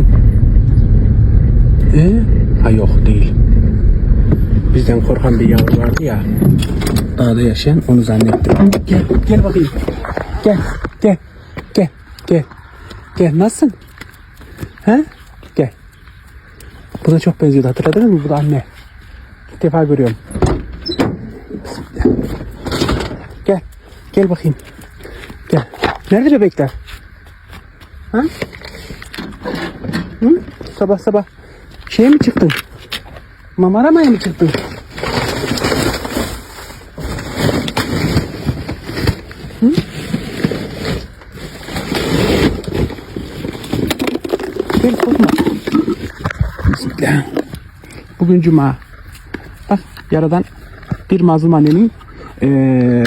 misin? Ee? Ha yok değil. Bizden korkan bir yavru vardı ya. Dağda yaşayan onu zannettim. Gel, gel bakayım. Gel, gel, gel, gel. Gel, nasılsın? He? Gel. Bu da çok benziyordu hatırladın mı? Bu da anne. İlk defa görüyorum. Gel. Gel bakayım. Gel. Nerede bebekler? Ha? Hı? Sabah sabah şeye mi çıktın? Mama aramaya mı çıktın? Hı? Gel korkma. Bismillah. Bugün cuma. Bak yaradan bir mazlum annenin eee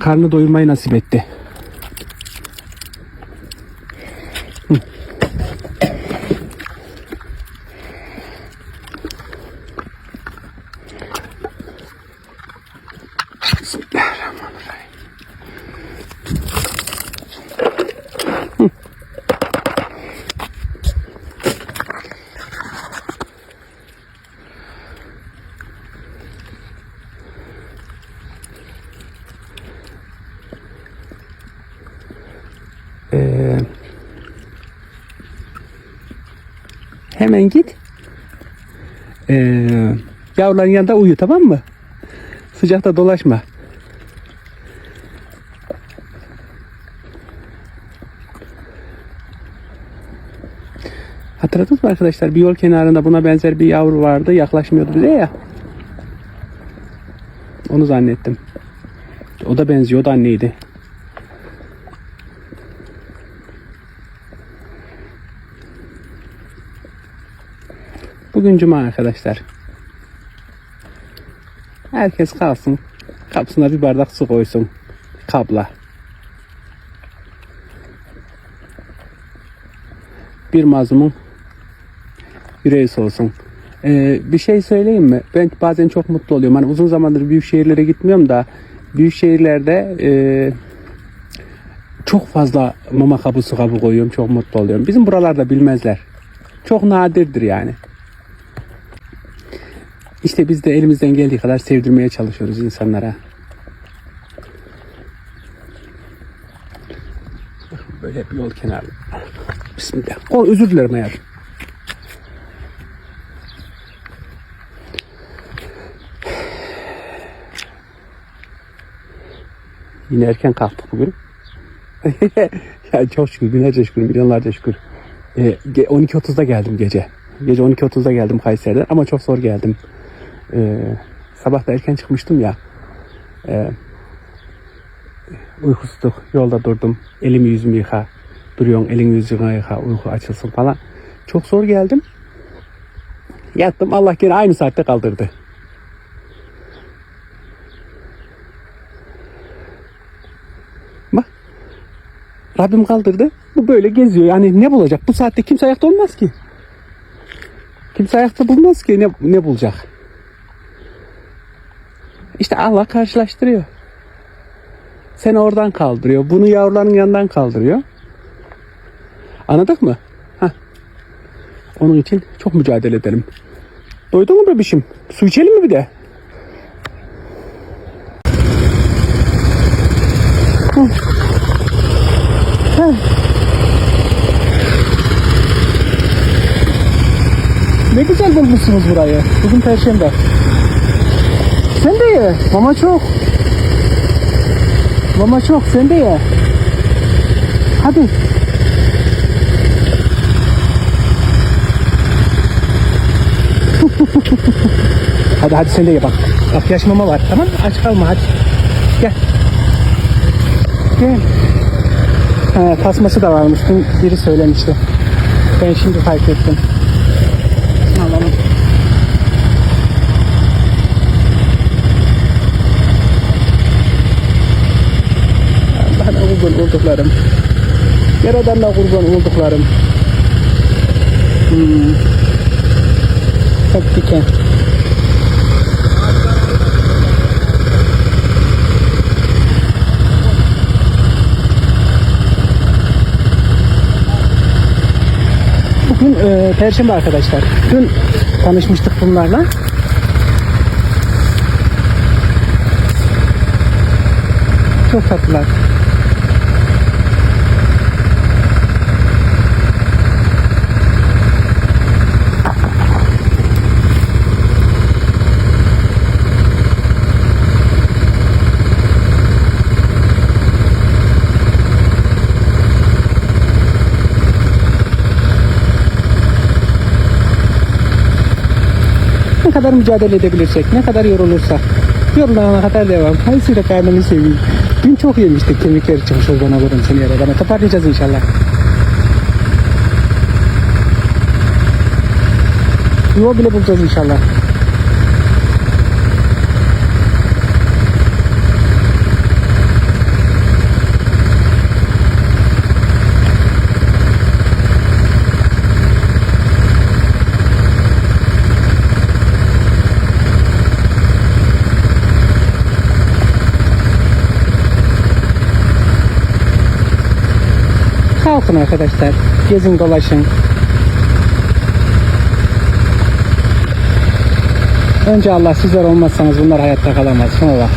karnı doyurmayı nasip etti. Ee, hemen git. Ee, yavruların yanında uyu tamam mı? Sıcakta dolaşma. Hatırladınız mı arkadaşlar? Bir yol kenarında buna benzer bir yavru vardı. Yaklaşmıyordu bize ya. Onu zannettim. O da benziyor. O da anneydi. Bugün cuma arkadaşlar. Herkes kalsın. Kapısına bir bardak su koysun. Kabla. Bir mazlumun yüreği soğusun. Ee, bir şey söyleyeyim mi? Ben bazen çok mutlu oluyorum. Hani uzun zamandır büyük şehirlere gitmiyorum da büyük şehirlerde e, çok fazla mama kabı su kabı koyuyorum. Çok mutlu oluyorum. Bizim buralarda bilmezler. Çok nadirdir yani. İşte biz de elimizden geldiği kadar sevdirmeye çalışıyoruz insanlara. Böyle bir yol kenarı. Bismillah. O özür dilerim hayatım. Yine erken kalktık bugün. ya çok şükür, binlerce şükür, milyonlarca şükür. Ge- 12.30'da geldim gece. Gece 12.30'da geldim Kayseri'den ama çok zor geldim. Ee, sabah da erken çıkmıştım ya. Ee, uykusuzluk. Yolda durdum. Elimi yüzümü yıka. Duruyorsun elini yüzünü yıka. Uyku açılsın falan. Çok zor geldim. Yattım. Allah gene aynı saatte kaldırdı. Bak. Rabbim kaldırdı. Bu böyle geziyor. Yani ne bulacak? Bu saatte kimse ayakta olmaz ki. Kimse ayakta bulmaz ki. Ne, ne bulacak? İşte Allah karşılaştırıyor. Seni oradan kaldırıyor. Bunu yavruların yanından kaldırıyor. Anladık mı? Heh. Onun için çok mücadele edelim. Doydun mu bebişim? Su içelim mi bir de? Hı. Heh. Ne güzel bulmuşsunuz burayı. Bugün Perşembe. Sen de ye. Mama çok. Mama çok. Sen de ye. Hadi. hadi hadi sen de ye bak. Bak yaş mama var tamam? Aç kalma hadi. Gel. Gel. Ha, tasması da varmış. Biri söylemişti. Ben şimdi fark ettim. Olduklarım. Yaradanla kurban olduklarım. Hmm. Hep diken. Bugün e, Perşembe arkadaşlar. Dün tanışmıştık bunlarla. Çok tatlılar. Ne kadar mücadele edebilirsek, ne kadar yorulursak. Yorulana kadar devam. Hayırlısıyla karnını seveyim. Dün çok yemiştik kemikleri çıkmış o bana vurun seni yere bana. Toparlayacağız inşallah. Yuva bile bulacağız inşallah. Kalkın arkadaşlar. Gezin dolaşın. Önce Allah sizler olmazsanız bunlar hayatta kalamaz. Şuna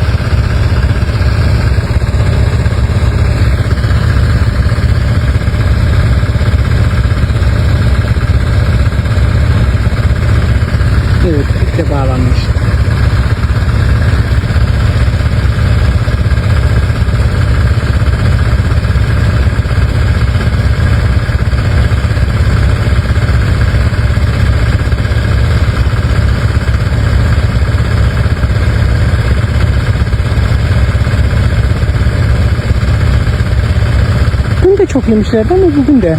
çok yemişlerdi ama bugün de.